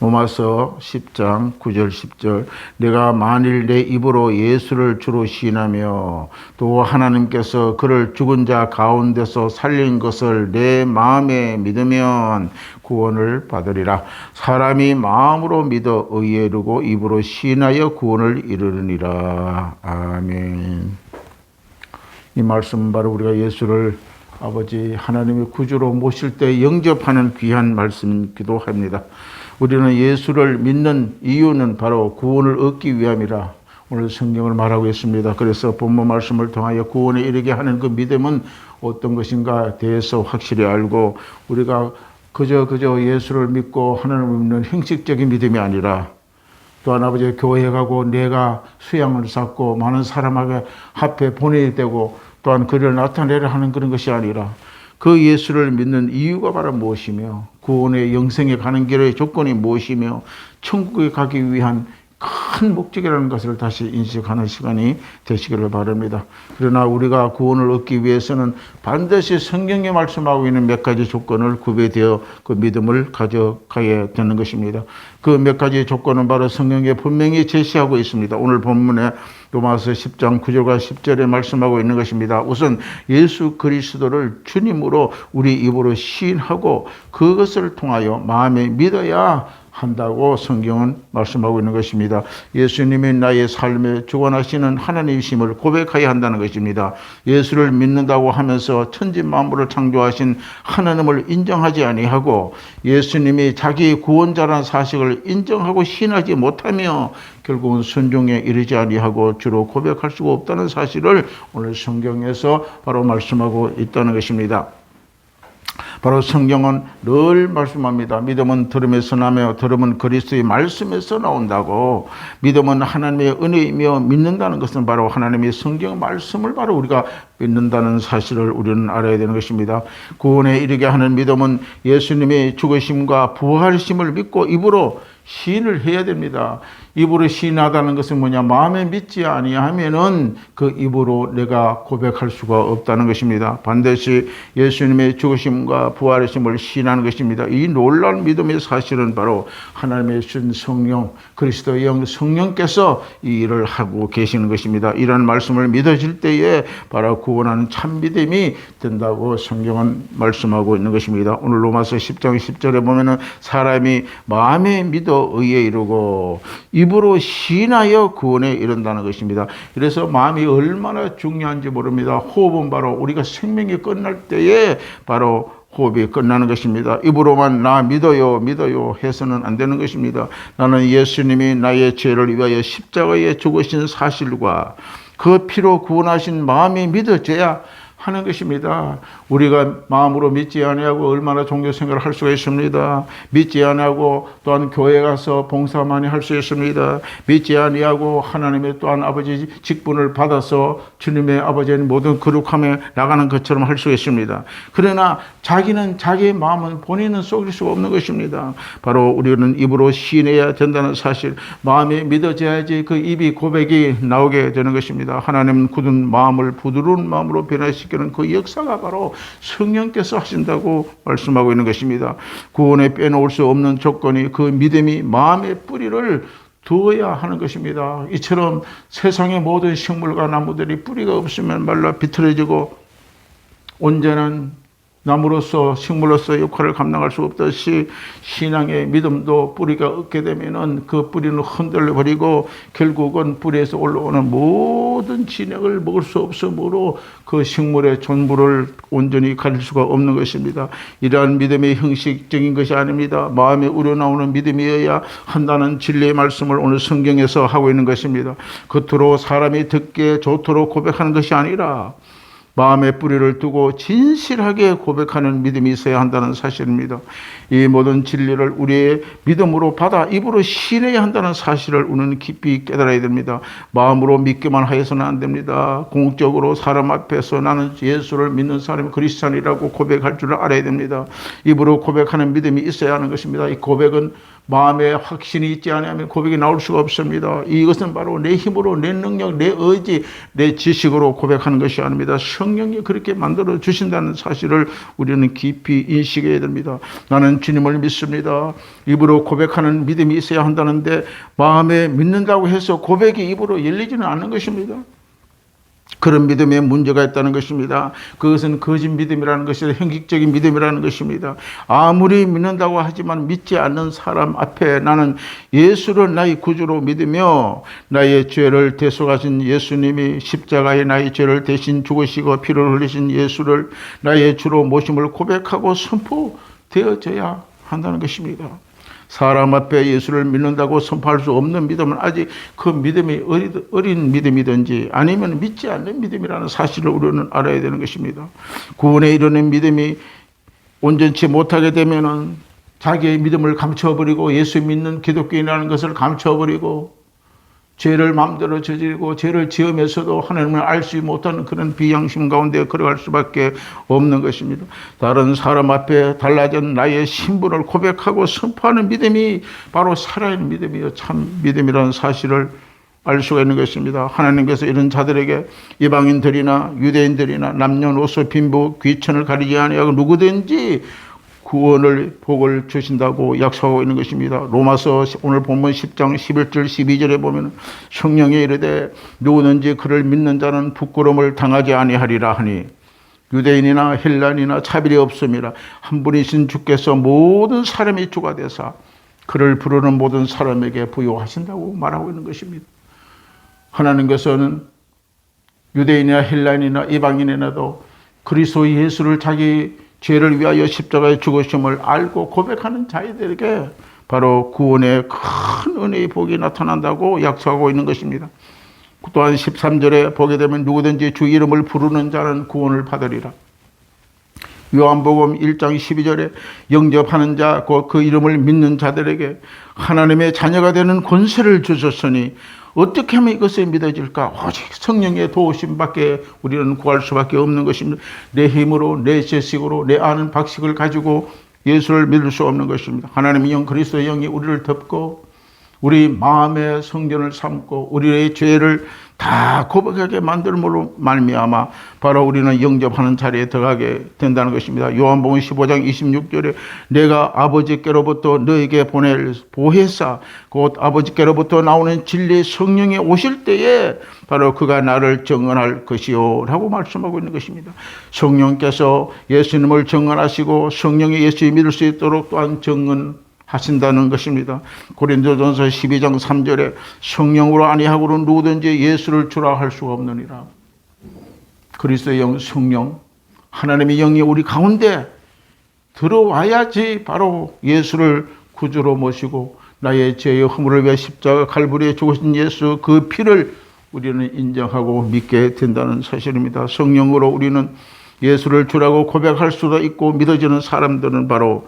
로마서 10장 9절 10절. 내가 만일 내 입으로 예수를 주로 시인하며 또 하나님께서 그를 죽은 자 가운데서 살린 것을 내 마음에 믿으면 구원을 받으리라. 사람이 마음으로 믿어 의에 이르고 입으로 시인하여 구원을 이루느니라. 아멘. 이 말씀은 바로 우리가 예수를 아버지 하나님의 구주로 모실 때 영접하는 귀한 말씀이기도 합니다. 우리는 예수를 믿는 이유는 바로 구원을 얻기 위함이라 오늘 성경을 말하고 있습니다. 그래서 본문 말씀을 통하여 구원에 이르게 하는 그 믿음은 어떤 것인가 대해서 확실히 알고 우리가 그저 그저 예수를 믿고 하나님을 믿는 형식적인 믿음이 아니라 또한 아버지 교회 가고 내가 수양을 쌓고 많은 사람 앞에 보내야 되고 또한 그를 나타내려 하는 그런 것이 아니라 그 예수를 믿는 이유가 바로 무엇이며 구원의 영생에 가는 길의 조건이 무엇이며 천국에 가기 위한 큰 목적이라는 것을 다시 인식하는 시간이 되시기를 바랍니다. 그러나 우리가 구원을 얻기 위해서는 반드시 성경에 말씀하고 있는 몇 가지 조건을 구별되어 그 믿음을 가져가야 되는 것입니다. 그 몇 가지 조건은 바로 성경에 분명히 제시하고 있습니다. 오늘 본문에 로마서 10장 9절과 10절에 말씀하고 있는 것입니다. 우선 예수 그리스도를 주님으로 우리 입으로 시인하고 그것을 통하여 마음에 믿어야 한다고 성경은 말씀하고 있는 것입니다. 예수님이 나의 삶에 주관하시는 하나님이심을 고백해야 한다는 것입니다. 예수를 믿는다고 하면서 천지 만물을 창조하신 하나님을 인정하지 아니하고 예수님이 자기 구원자라는 사실을 인정하고 신하지 못하며 결국은 순종에 이르지 아니하고 주로 고백할 수가 없다는 사실을 오늘 성경에서 바로 말씀하고 있다는 것입니다. 바로 성경은 늘 말씀합니다. 믿음은 들음에서 나며 들음은 그리스도의 말씀에서 나온다고. 믿음은 하나님의 은혜이며 믿는다는 것은 바로 하나님의 성경 말씀을 바로 우리가 믿는다는 사실을 우리는 알아야 되는 것입니다. 구원에 이르게 하는 믿음은 예수님의 죽으심과 부활심을 믿고 입으로 시인을 해야 됩니다. 입으로 시인하다는 것은 뭐냐? 마음에 믿지 아니하면은 그 입으로 내가 고백할 수가 없다는 것입니다. 반드시 예수님의 죽으심과 부활하심을 시인하는 것입니다. 이 놀라운 믿음의 사실은 바로 하나님의 신 성령, 그리스도의 영 성령께서 이 일을 하고 계시는 것입니다. 이런 말씀을 믿어질 때에 바로 구원하는 참 믿음이 된다고 성경은 말씀하고 있는 것입니다. 오늘 로마서 10장 10절에 보면은 사람이 마음에 믿어 의에 이르고 입으로 신하여 구원에 이른다는 것입니다. 그래서 마음이 얼마나 중요한지 모릅니다. 호흡은 바로 우리가 생명이 끝날 때에 바로 호흡이 끝나는 것입니다. 입으로만 나 믿어요, 믿어요 해서는 안 되는 것입니다. 나는 예수님이 나의 죄를 위하여 십자가에 죽으신 사실과 그 피로 구원하신 마음이 믿어져야 하는 것입니다. 우리가 마음으로 믿지 아니하고 얼마나 종교 생활을 할 수가 있습니다. 믿지 아니하고 또한 교회 가서 봉사 많이 할 수 있습니다. 믿지 아니하고 하나님의 또한 아버지 직분을 받아서 주님의 아버지의 모든 거룩함에 나가는 것처럼 할 수 있습니다. 그러나 자기는 자기의 마음은 본인은 속일 수가 없는 것입니다. 바로 우리는 입으로 시인해야 된다는 사실, 마음이 믿어져야지 그 입이 고백이 나오게 되는 것입니다. 하나님은 굳은 마음을 부드러운 마음으로 변화시 키는 그 역사가 바로 성령께서 하신다고 말씀하고 있는 것입니다. 구원에 빼놓을 수 없는 조건이 그 믿음이 마음의 뿌리를 두어야 하는 것입니다. 이처럼 세상의 모든 식물과 나무들이 뿌리가 없으면 말라 비틀어지고 온전한 나무로서 식물로서 역할을 감당할 수 없듯이 신앙의 믿음도 뿌리가 없게 되면은 그 뿌리는 흔들려 버리고 결국은 뿌리에서 올라오는 모든 진액을 먹을 수 없으므로 그 식물의 전부를 온전히 가릴 수가 없는 것입니다. 이러한 믿음의 형식적인 것이 아닙니다. 마음에 우러나오는 믿음이어야 한다는 진리의 말씀을 오늘 성경에서 하고 있는 것입니다. 겉으로 사람이 듣기에 좋도록 고백하는 것이 아니라 마음의 뿌리를 두고 진실하게 고백하는 믿음이 있어야 한다는 사실입니다. 이 모든 진리를 우리의 믿음으로 받아 입으로 신해야 한다는 사실을 우리는 깊이 깨달아야 됩니다. 마음으로 믿기만 하여서는 안 됩니다. 공적으로 사람 앞에서 나는 예수를 믿는 사람이 그리스찬이라고 고백할 줄을 알아야 됩니다. 입으로 고백하는 믿음이 있어야 하는 것입니다. 이 고백은 마음에 확신이 있지 않으면 고백이 나올 수가 없습니다. 이것은 바로 내 힘으로, 내 능력, 내 의지, 내 지식으로 고백하는 것이 아닙니다. 성령이 그렇게 만들어 주신다는 사실을 우리는 깊이 인식해야 됩니다. 나는 주님을 믿습니다. 입으로 고백하는 믿음이 있어야 한다는데 마음에 믿는다고 해서 고백이 입으로 열리지는 않는 것입니다. 그런 믿음에 문제가 있다는 것입니다. 그것은 거짓 믿음이라는 것이다. 형식적인 믿음이라는 것입니다. 아무리 믿는다고 하지만 믿지 않는 사람 앞에 나는 예수를 나의 구주로 믿으며 나의 죄를 대속하신 예수님이 십자가에 나의 죄를 대신 죽으시고 피를 흘리신 예수를 나의 주로 모심을 고백하고 선포되어져야 한다는 것입니다. 사람 앞에 예수를 믿는다고 선포할 수 없는 믿음은 아직 그 믿음이 어린, 믿음이든지 아니면 믿지 않는 믿음이라는 사실을 우리는 알아야 되는 것입니다. 구원에 이르는 믿음이 온전치 못하게 되면은 자기의 믿음을 감춰버리고 예수 믿는 기독교인이라는 것을 감춰버리고 죄를 마음대로 저지르고 죄를 지으면서도 하나님을 알수 못하는 그런 비양심 가운데 걸어갈 수밖에 없는 것입니다. 다른 사람 앞에 달라진 나의 신분을 고백하고 선포하는 믿음이 바로 살아있는 믿음이요. 참 믿음이라는 사실을 알 수가 있는 것입니다. 하나님께서 이런 자들에게 이방인들이나 유대인들이나 남녀노소 빈부 귀천을 가리지 아니하고 누구든지 구원을 복을 주신다고 약속하고 있는 것입니다. 로마서 오늘 본문 10장 11절 12절에 보면 성령이 이르되 누구든지 그를 믿는 자는 부끄러움을 당하지 아니하리라 하니 유대인이나 헬란이나 차별이 없음이라 한 분이신 주께서 모든 사람이 주가 되사 그를 부르는 모든 사람에게 부여하신다고 말하고 있는 것입니다. 하나님께서는 유대인이나 헬란이나 이방인이나도 그리스도 예수를 자기 죄를 위하여 십자가에 죽으심을 알고 고백하는 자들에게 바로 구원의 큰 은혜의 복이 나타난다고 약속하고 있는 것입니다. 또한 13절에 보게 되면 누구든지 주 이름을 부르는 자는 구원을 받으리라. 요한복음 1장 12절에 영접하는 자, 그 이름을 믿는 자들에게 하나님의 자녀가 되는 권세를 주셨으니 어떻게 하면 이것을 믿어질까? 오직 성령의 도우심밖에 우리는 구할 수밖에 없는 것입니다. 내 힘으로, 내 지식으로, 내 아는 박식을 가지고 예수를 믿을 수 없는 것입니다. 하나님의 영, 그리스도의 영이 우리를 덮고 우리 마음의 성전을 삼고 우리의 죄를 다 고백하게 만들므로 말미암아 바로 우리는 영접하는 자리에 들어가게 된다는 것입니다. 요한복음 15장 26절에 내가 아버지께로부터 너에게 보낼 보혜사 곧 아버지께로부터 나오는 진리의 성령이 오실 때에 바로 그가 나를 정언할 것이요라고 말씀하고 있는 것입니다. 성령께서 예수님을 정언하시고 성령이 예수 믿을 수 있도록 또한 정언 하신다는 것입니다. 고린도전서 12장 3절에 성령으로 아니하고는 누구든지 예수를 주라 할 수가 없느니라. 그리스도의 영 성령 하나님의 영이 우리 가운데 들어와야지 바로 예수를 구주로 모시고 나의 죄의 허물을 위해 십자가 갈보리에 죽으신 예수 그 피를 우리는 인정하고 믿게 된다는 사실입니다. 성령으로 우리는 예수를 주라고 고백할 수도 있고 믿어지는 사람들은 바로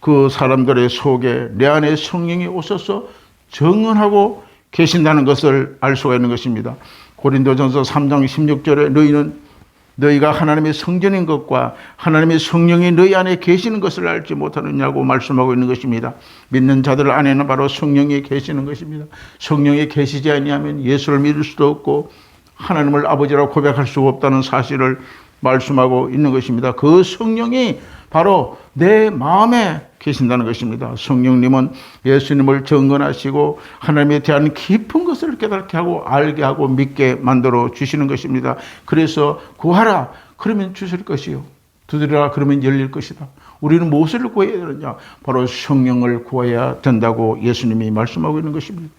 그 사람들의 속에 내 안에 성령이 오셔서 정언하고 계신다는 것을 알 수가 있는 것입니다. 고린도전서 3장 16절에 너희는 너희가 하나님의 성전인 것과 하나님의 성령이 너희 안에 계시는 것을 알지 못하느냐고 말씀하고 있는 것입니다. 믿는 자들 안에는 바로 성령이 계시는 것입니다. 성령이 계시지 아니하면 예수를 믿을 수도 없고 하나님을 아버지라고 고백할 수 없다는 사실을 말씀하고 있는 것입니다. 그 성령이 바로 내 마음에 계신다는 것입니다. 성령님은 예수님을 정건하시고 하나님에 대한 깊은 것을 깨닫게 하고 알게 하고 믿게 만들어 주시는 것입니다. 그래서 구하라 그러면 주실 것이요. 두드리라 그러면 열릴 것이다. 우리는 무엇을 구해야 되느냐? 바로 성령을 구해야 된다고 예수님이 말씀하고 있는 것입니다.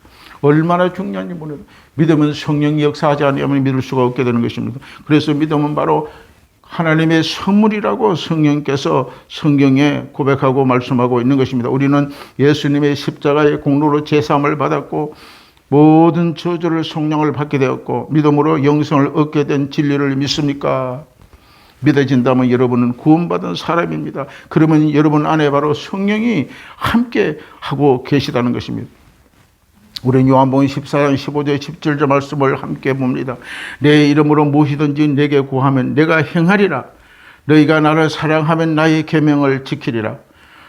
얼마나 중요한지 모르겠 믿음은 성령이 역사하지 않으면 믿을 수가 없게 되는 것입니다. 그래서 믿음은 바로 하나님의 선물이라고 성령께서 성경에 고백하고 말씀하고 있는 것입니다. 우리는 예수님의 십자가의 공로로 제삼을 받았고 모든 저주를 성령을 받게 되었고 믿음으로 영성을 얻게 된 진리를 믿습니까? 믿어진다면 여러분은 구원받은 사람입니다. 그러면 여러분 안에 바로 성령이 함께 하고 계시다는 것입니다. 우리는 요한복음 14장 15절 17절 말씀을 함께 봅니다. 내 이름으로 무엇이든지 내게 구하면 내가 행하리라. 너희가 나를 사랑하면 나의 계명을 지키리라.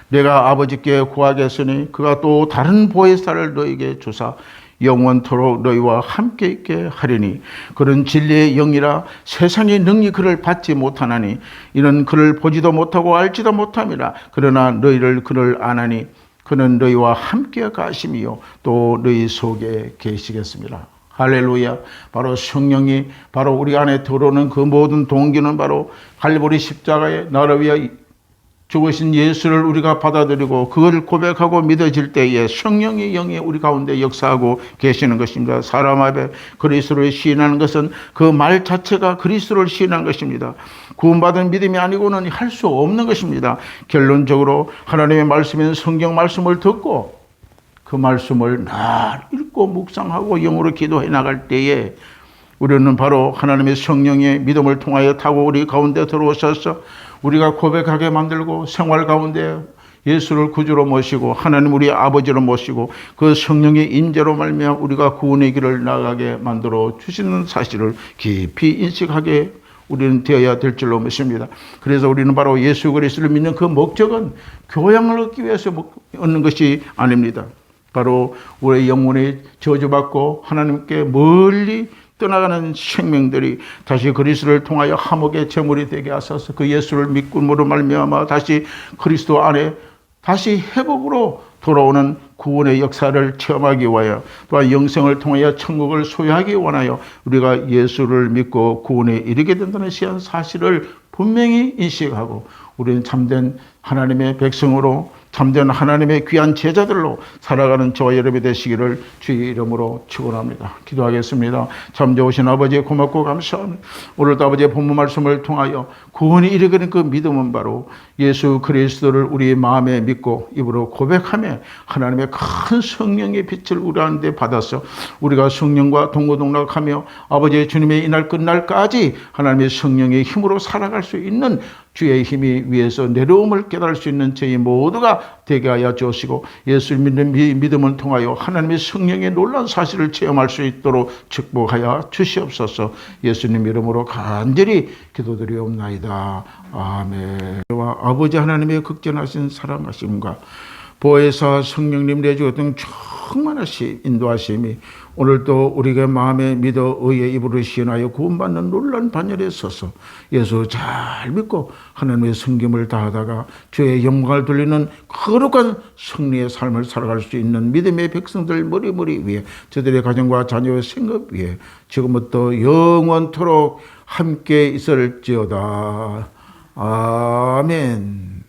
내가 아버지께 구하겠으니 그가 또 다른 보혜사를 너에게 주사 영원토록 너희와 함께 있게 하리니 그런 진리의 영이라 세상의 능히 그를 받지 못하나니 이는 그를 보지도 못하고 알지도 못함이라 그러나 너희를 그를 아나니 그는 너희와 함께 가심이요 또 너희 속에 계시겠습니다. 할렐루야. 바로 성령이 바로 우리 안에 들어오는 그 모든 동기는 바로 갈보리 십자가에 나를 위해 죽으신 예수를 우리가 받아들이고 그걸 고백하고 믿어질 때에 성령의 영이 우리 가운데 역사하고 계시는 것입니다. 사람 앞에 그리스도를 시인하는 것은 그 말 자체가 그리스도를 시인한 것입니다. 구원받은 믿음이 아니고는 할 수 없는 것입니다. 결론적으로 하나님의 말씀인 성경 말씀을 듣고 그 말씀을 날 읽고 묵상하고 영으로 기도해 나갈 때에 우리는 바로 하나님의 성령의 믿음을 통하여 타고 우리 가운데 들어오셔서 우리가 고백하게 만들고 생활 가운데 예수를 구주로 모시고 하나님 우리 아버지로 모시고 그 성령의 인재로 말미암아 우리가 구원의 길을 나가게 만들어 주시는 사실을 깊이 인식하게 우리는 되어야 될 줄로 믿습니다. 그래서 우리는 바로 예수 그리스도를 믿는 그 목적은 교양을 얻기 위해서 얻는 것이 아닙니다. 바로 우리의 영혼이 저주받고 하나님께 멀리 떠나가는 생명들이 다시 그리스도를 통하여 화목의 제물이 되게 하소서. 그 예수를 믿음으로 말미암아 다시 그리스도 안에 다시 회복으로 돌아오는 구원의 역사를 체험하기 위하여 또한 영생을 통하여 천국을 소유하기 원하여 우리가 예수를 믿고 구원에 이르게 된다는 시한 사실을 분명히 인식하고 우리는 참된 하나님의 백성으로 참된 하나님의 귀한 제자들로 살아가는 저와 여러분이 되시기를 주의 이름으로 축원합니다. 기도하겠습니다. 참 좋으신 아버지 고맙고 감사합니다. 오늘도 아버지의 본문 말씀을 통하여 구원이 이르는 그 믿음은 바로 예수 그리스도를 우리 마음에 믿고 입으로 고백하며 하나님의 큰 성령의 빛을 우리 안에 받아서 우리가 성령과 동고동락하며 아버지의 주님의 이날 끝날까지 하나님의 성령의 힘으로 살아갈 수 있는 주의 힘이 위에서 내려옴을 깨달을 수 있는 저희 모두가 되게 하여 주시고 예수 믿는 믿음을 통하여 하나님의 성령의 놀라운 사실을 체험할 수 있도록 축복하여 주시옵소서 예수님 이름으로 간절히 기도드리옵나이다. 아멘. 아버지 하나님의 극전하신 사랑하심과 보혜사 성령님 내주었던 충만하신 인도하심이 오늘도 우리가 마음에 믿어 의의 입으로 시인하여 구원받는 놀란 반열에 서서 예수 잘 믿고 하나님의 성김을 다하다가 주의 영광을 돌리는 거룩한 승리의 삶을 살아갈 수 있는 믿음의 백성들 머리머리 위에 저들의 가정과 자녀의 생업 위에 지금부터 영원토록 함께 있을지어다. 아멘.